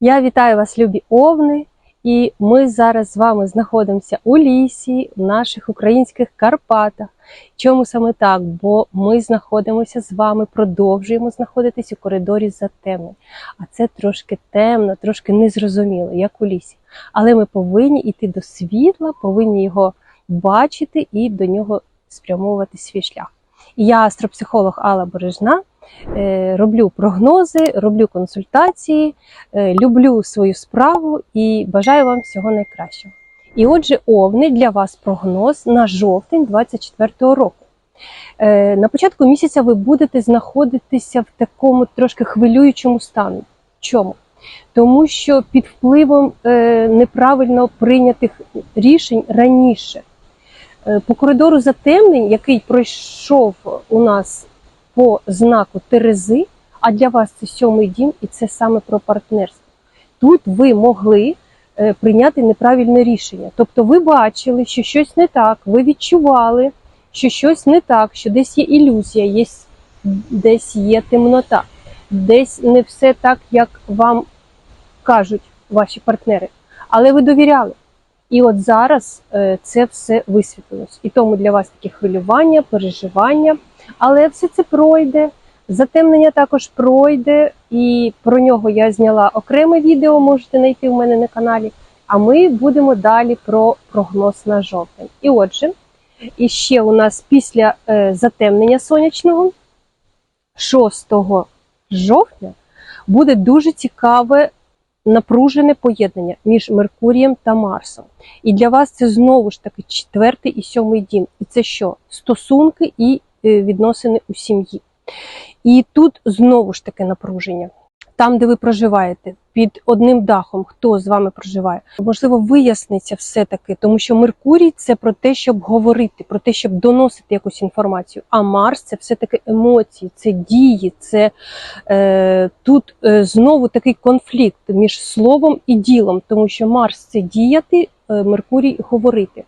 Я вітаю вас, любі овни, і ми зараз з вами знаходимося у лісі, в наших українських Карпатах. Чому саме так? Бо ми знаходимося з вами, продовжуємо знаходитись у коридорі затемнень. А це трошки темно, трошки незрозуміло, як у лісі. Але ми повинні йти до світла, повинні його бачити і до нього спрямовувати свій шлях. Я астропсихолог Алла Бережна. Е, роблю прогнози, роблю консультації, е, люблю свою справу і бажаю вам всього найкращого. І отже, овни для вас прогноз на жовтень 2024 року. Е, На початку місяця ви будете знаходитися в такому трошки хвилюючому стані. Чому? Тому що під впливом неправильно прийнятих рішень раніше. По коридору затемнень, який пройшов у нас по знаку Терези, а для вас це сьомий дім, і це саме про партнерство. Тут ви могли е, прийняти неправильне рішення. Тобто ви бачили, що щось не так, ви відчували, що щось не так, що десь є ілюзія, є, десь є темнота, десь не все так, як вам кажуть ваші партнери. Але ви довіряли. І от зараз е, це все висвітлилось. І тому для вас такі хвилювання, переживання. Але все це пройде. Затемнення також пройде, і про нього я зняла окреме відео, можете знайти в мене на каналі. А ми будемо далі про прогноз на жовтень. І отже, і ще у нас після е, затемнення сонячного, 6 жовтня, буде дуже цікаве напружене поєднання між Меркурієм та Марсом. І для вас це знову ж таки четвертий і сьомий дім. І це що? Стосунки і відносини у сім'ї. І тут знову ж таки напруження. Там, де ви проживаєте, під одним дахом, хто з вами проживає, можливо, виясниться все-таки, тому що Меркурій це про те, щоб говорити, про те, щоб доносити якусь інформацію. А Марс це все-таки емоції, це дії, це е, тут е, знову такий конфлікт між словом і ділом, тому що Марс це діяти, е, Меркурій говорити.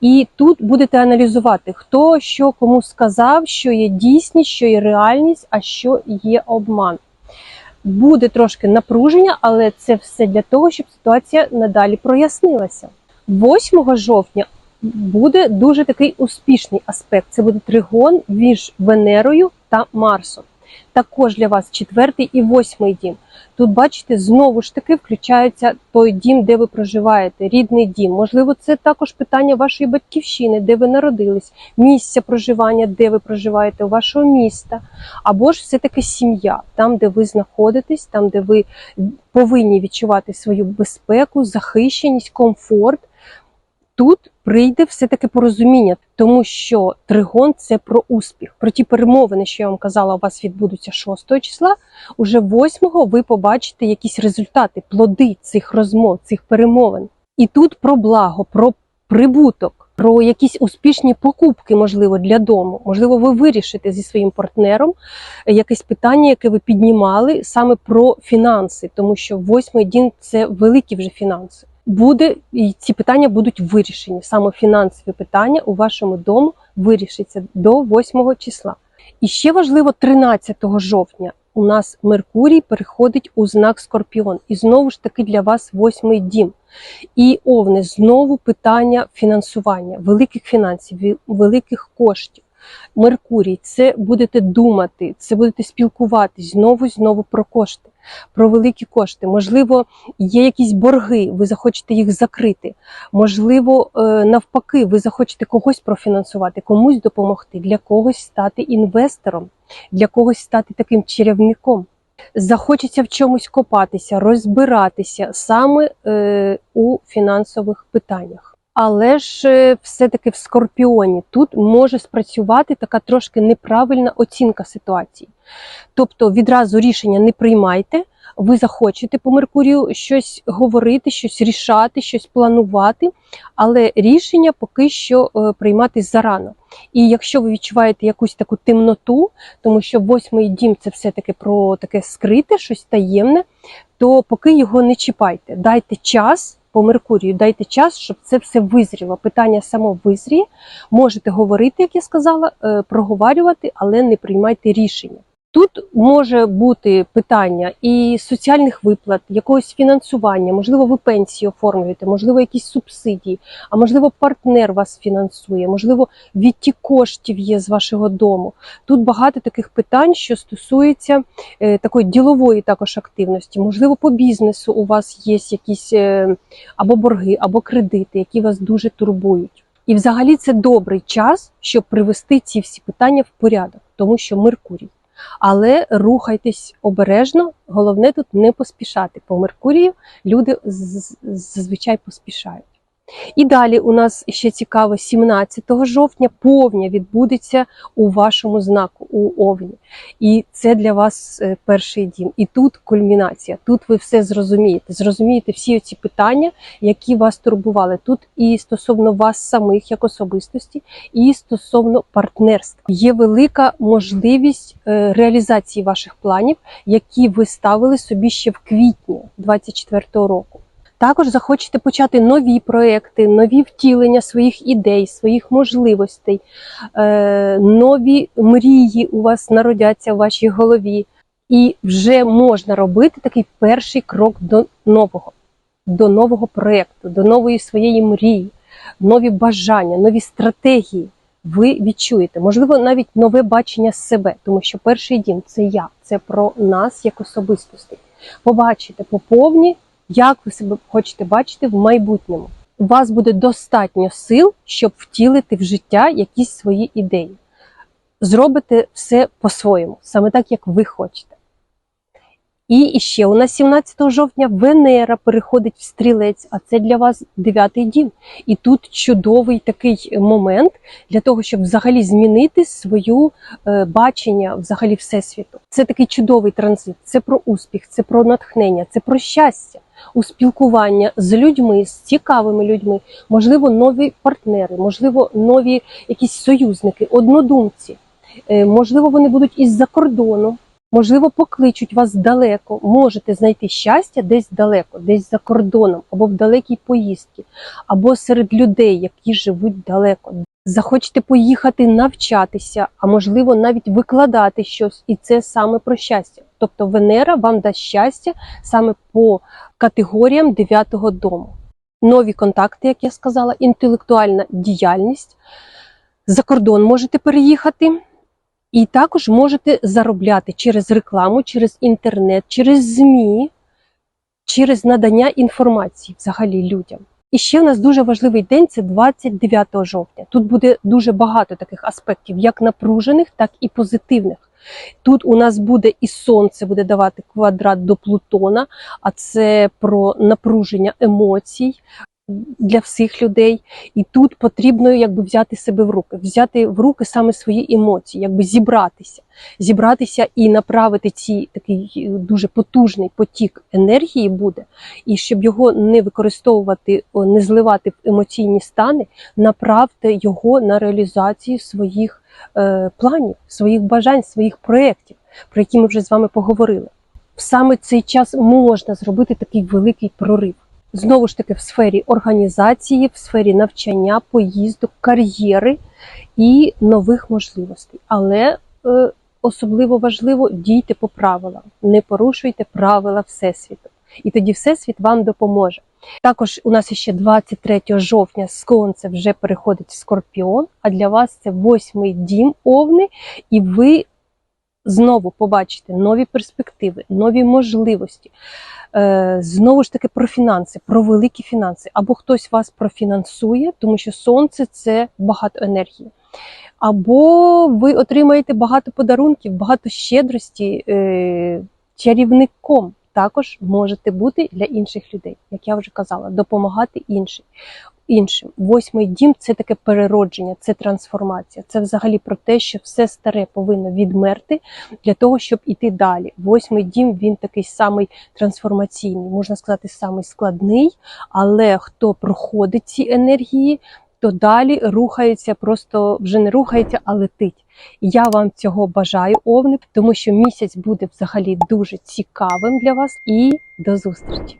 І тут будете аналізувати, хто що кому сказав, що є дійсність, що є реальність, а що є обман. Буде трошки напруження, але це все для того, щоб ситуація надалі прояснилася. 8 жовтня буде дуже такий успішний аспект. Це буде тригон між Венерою та Марсом. Також для вас четвертий і восьмий дім. Тут, бачите, знову ж таки включається той дім, де ви проживаєте, рідний дім. Можливо, це також питання вашої батьківщини, де ви народились, місця проживання, де ви проживаєте, у вашого міста, або ж все-таки сім'я, там, де ви знаходитесь, там, де ви повинні відчувати свою безпеку, захищеність, комфорт. Тут прийде все-таки порозуміння, тому що тригон це про успіх. Про ті перемовини, що я вам казала, у вас відбудуться 6 числа. Уже 8 ви побачите якісь результати, плоди цих розмов, цих перемовин. І тут про благо, про прибуток, про якісь успішні покупки, можливо, для дому. Можливо, ви вирішите зі своїм партнером якесь питання, яке ви піднімали саме про фінанси, тому що восьмий день це великі вже фінанси буде і ці питання будуть вирішені. Саме фінансові питання у вашому дому вирішиться до 8 числа. І ще важливо, 13 жовтня у нас Меркурій переходить у знак Скорпіон. І знову ж таки для вас восьмий дім. І овни знову питання фінансування, великих фінансів, великих коштів. Меркурій, це будете думати, це будете спілкуватись знову знову про кошти, про великі кошти. Можливо, є якісь борги, ви захочете їх закрити. Можливо, е, навпаки, ви захочете когось профінансувати, комусь допомогти, для когось стати інвестором, для когось стати таким чарівником. Захочеться в чомусь копатися, розбиратися саме е, у фінансових питаннях. Але ж е, все-таки в скорпіоні тут може спрацювати така трошки неправильна оцінка ситуації. Тобто відразу рішення не приймайте, ви захочете по Меркурію щось говорити, щось рішати, щось планувати, але рішення поки що е, приймати зарано. І якщо ви відчуваєте якусь таку темноту, тому що восьмий дім це все-таки про таке скрите, щось таємне, то поки його не чіпайте, дайте час по Меркурію. Дайте час, щоб це все визріло. Питання само визріє. Можете говорити, як я сказала, проговарювати, проговорювати, але не приймайте рішення. Тут може бути питання і соціальних виплат, якогось фінансування, можливо, ви пенсії оформлюєте, можливо, якісь субсидії, а можливо, партнер вас фінансує, можливо, відтік коштів є з вашого дому. Тут багато таких питань, що стосується е, такої ділової також активності. Можливо, по бізнесу у вас є якісь е, або борги, або кредити, які вас дуже турбують. І взагалі це добрий час, щоб привести ці всі питання в порядок, тому що Меркурій. Але рухайтесь обережно, головне тут не поспішати. По Меркурію люди зазвичай поспішають. І далі у нас ще цікаво, 17 жовтня повня відбудеться у вашому знаку у Овні. І це для вас е, перший дім. І тут кульмінація. Тут ви все зрозумієте. Зрозумієте всі ці питання, які вас турбували. Тут і стосовно вас самих як особистості, і стосовно партнерства. Є велика можливість е, реалізації ваших планів, які ви ставили собі ще в квітні 24-го року. Також захочете почати нові проекти, нові втілення своїх ідей, своїх можливостей, е, нові мрії у вас народяться в вашій голові, і вже можна робити такий перший крок до нового, до нового проекту, до нової своєї мрії, нові бажання, нові стратегії. Ви відчуєте, можливо, навіть нове бачення себе, тому що перший дім це я, це про нас як особистостей. Побачите поповні як ви себе хочете бачити в майбутньому. У вас буде достатньо сил, щоб втілити в життя якісь свої ідеї. Зробите все по-своєму, саме так, як ви хочете. І ще у нас 17 жовтня Венера переходить в стрілець, а це для вас дев'ятий дім. І тут чудовий такий момент для того, щоб взагалі змінити свою е, бачення взагалі всесвіту. Це такий чудовий транзит. Це про успіх, це про натхнення, це про щастя у спілкування з людьми, з цікавими людьми, можливо, нові партнери, можливо, нові якісь союзники, однодумці. Е, Можливо, вони будуть із-за кордону, можливо, покличуть вас далеко. Можете знайти щастя десь далеко, десь за кордоном, або в далекій поїздці, або серед людей, які живуть далеко. Захочете поїхати навчатися, а можливо, навіть викладати щось, і це саме про щастя. Тобто Венера вам дасть щастя саме по категоріям дев'ятого дому. Нові контакти, як я сказала, інтелектуальна діяльність. За кордон можете переїхати, і також можете заробляти через рекламу, через інтернет, через ЗМІ, через надання інформації взагалі людям. І ще у нас дуже важливий день це 29 жовтня. Тут буде дуже багато таких аспектів, як напружених, так і позитивних. Тут у нас буде і сонце буде давати квадрат до Плутона, а це про напруження емоцій для всіх людей. І тут потрібно якби взяти себе в руки, взяти в руки саме свої емоції, якби зібратися, зібратися і направити ці такий дуже потужний потік енергії буде, і щоб його не використовувати, не зливати в емоційні стани, направте його на реалізацію своїх е, планів, своїх бажань, своїх проєктів, про які ми вже з вами поговорили. Саме цей час можна зробити такий великий прорив. Знову ж таки, в сфері організації, в сфері навчання, поїздок, кар'єри і нових можливостей. Але е, особливо важливо дійте по правилам, не порушуйте правила Всесвіту. І тоді Всесвіт вам допоможе. Також у нас ще 23 жовтня Сонце вже переходить в Скорпіон, а для вас це восьмий дім Овни, і ви знову побачите нові перспективи, нові можливості. Е, Знову ж таки про фінанси, про великі фінанси. Або хтось вас профінансує, тому що сонце це багато енергії. Або ви отримаєте багато подарунків, багато щедрості е, чарівником. Також можете бути для інших людей, як я вже казала, допомагати іншим. Іншим. Восьмий дім це таке переродження, це трансформація. Це взагалі про те, що все старе повинно відмерти для того, щоб іти далі. Восьмий дім він такий самий трансформаційний, можна сказати, самий складний, але хто проходить ці енергії, то далі рухається, просто вже не рухається, а летить. Я вам цього бажаю, овни, тому що місяць буде взагалі дуже цікавим для вас. І до зустрічі!